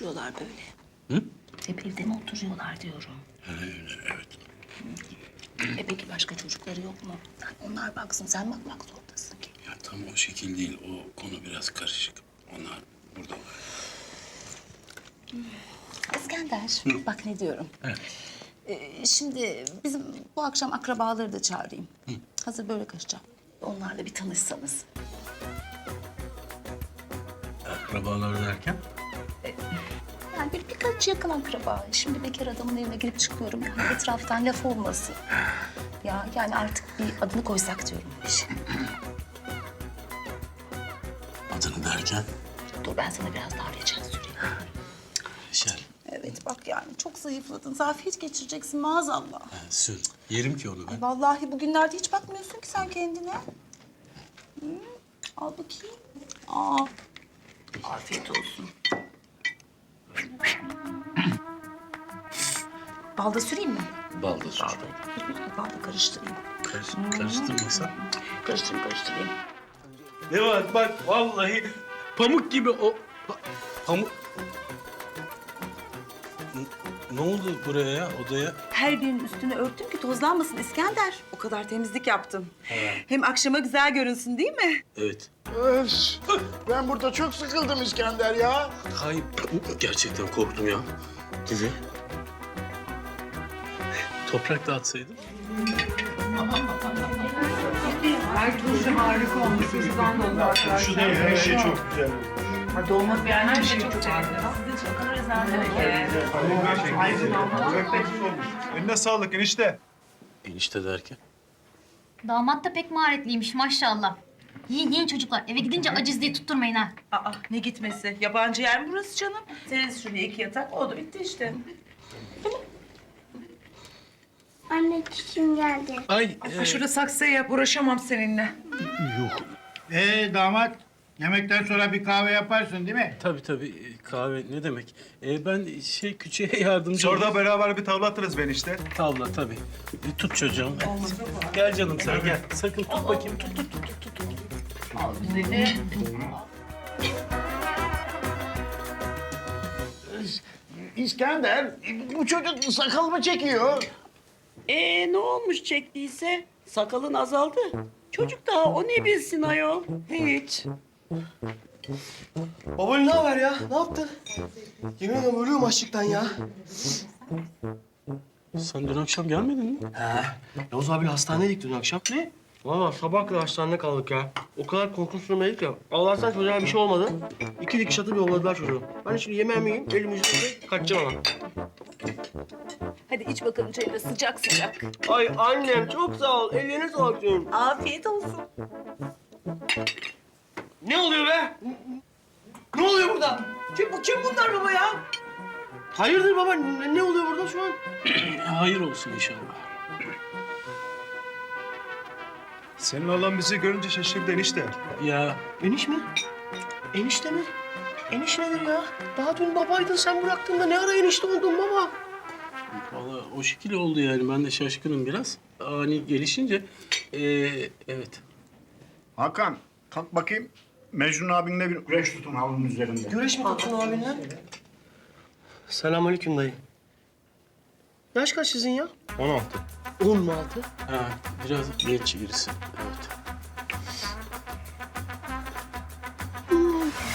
oturuyorlar böyle? Hı? Hep evde mi oturuyorlar diyorum. evet. E peki başka çocukları yok mu? Onlar baksın, sen bakmak zorundasın ki. Ya tam o şekil değil. O konu biraz karışık. Onlar burada var. İskender, bak ne diyorum. Evet. Ee, şimdi bizim bu akşam akrabaları da çağırayım. Hazır böyle kaçacağım. Onlarla bir tanışsanız. Akrabalar derken? Birkaç yakın akraba. Şimdi bekar adamın evine girip çıkıyorum. Yani etraftan laf olmasın. Ya yani artık bir adını koysak diyorum bu işe. Adını derken? Dur ben sana biraz daha reçel süreyim. Şer. Evet bak yani çok zayıfladın. Zafiyet geçireceksin maazallah. Ha, sür. Yerim ki onu ben. Vallahi bugünlerde hiç bakmıyorsun ki sen kendine. Hı, al bakayım. Aa. Afiyet olsun. Balda süreyim mi? Bal da sür. Balda karıştırayım. Karış, karıştırmasan. Karıştırayım, karıştırayım. Ne var bak vallahi pamuk gibi o... pa- pamuk... Ne oldu buraya ya, odaya? Her birinin üstünü örttüm ki tozlanmasın İskender. O kadar temizlik yaptım. Hem akşama güzel görünsün değil mi? Evet. Öf, ben burada çok sıkıldım İskender ya. Hayır, gerçekten korktum ya. Sizi. Toprak dağıtsaydım. Ay turşu harika olmuş. Sizden de oldu arkadaşlar. Şu da her şey çok güzel. Ha, dolma beğen her şey çok güzel. Eline sağlık enişte. Enişte derken? Damat da pek maharetliymiş maşallah. Yiyin yiyin çocuklar. Eve gidince aciz diye tutturmayın ha. Aa ne gitmesi? Yabancı yer mi burası canım? Seriz şuraya iki yatak oldu bitti işte. Anne çişim geldi. Ay, Ha, şurada saksıya yap. Uğraşamam seninle. Ee damat, yemekten sonra bir kahve yaparsın değil mi? tabii tabii kahve ne demek? Ee, ben şey küçüğe yardımcı Sonra beraber bir tavla atarız be enişte. Tavla tabii. Bir tut çocuğum. Gel canım sen gel. Sakın tut bakayım. Tut tut tut tut. tut. İskender, bu çocuk sakal mı çekiyor? Ee ne olmuş çektiyse? Sakalın azaldı. Çocuk daha o ne bilsin ayol? Hiç. Babali ne haber ya? Ne yaptın? Yemin ediyorum ölüyorum açlıktan ya. Sen dün akşam gelmedin mi? He. Yavuz abiyle hastanedeydik dün akşam. Ne? Valla sabah kadar hastanede kaldık ya. O kadar korkunç durumdaydık ya. Allah'tan çocuğa bir şey olmadı. İki dikiş atıp yolladılar çocuğu. Ben şimdi yemeğimi yiyeyim, elimi yüzümü kaçacağım ama. Hadi iç bakalım çayını sıcak sıcak. Ay annem çok sağ ol. Ellerine sağlık canım. Afiyet olsun. Ne oluyor be? Ne oluyor burada? Kim, bu, kim bunlar baba ya? Hayırdır baba? Ne, ne oluyor burada şu an? Hayır olsun inşallah. Senin oğlan bizi görünce şaşırdı enişte. Ya Eniş mi? Enişte mi? Eniş nedir ya? Daha dün babaydın sen bıraktığında ne ara enişte oldun baba? Vallahi o şekil oldu yani. Ben de şaşkınım biraz. Ani gelişince. Ee, evet. Hakan, kalk bakayım. Mecnun abinle bir güreş tutun havlunun üzerinde. Güreş mi tuttun abinle? Selamünaleyküm dayı. Yaş kaç sizin ya? 16. 16. Ha, biraz genç birisi. Evet.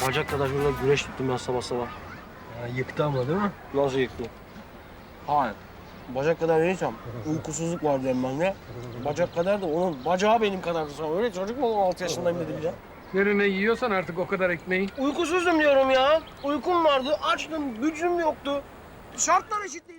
Bacak kadar şurada güreş tuttum ben sabah sabah. yıktı ama değil mi? Nasıl yıktı? Hayır. Bacak kadar değilsem uykusuzluk vardı hem bende. Bacak kadar da onun bacağı benim sonra. Öyle çocuk mu olur 6 yaşındayım dedim ya. Nerene yiyorsan artık o kadar ekmeği. Uykusuzdum diyorum ya. Uykum vardı, açtım, gücüm yoktu. Şartlar eşit değil.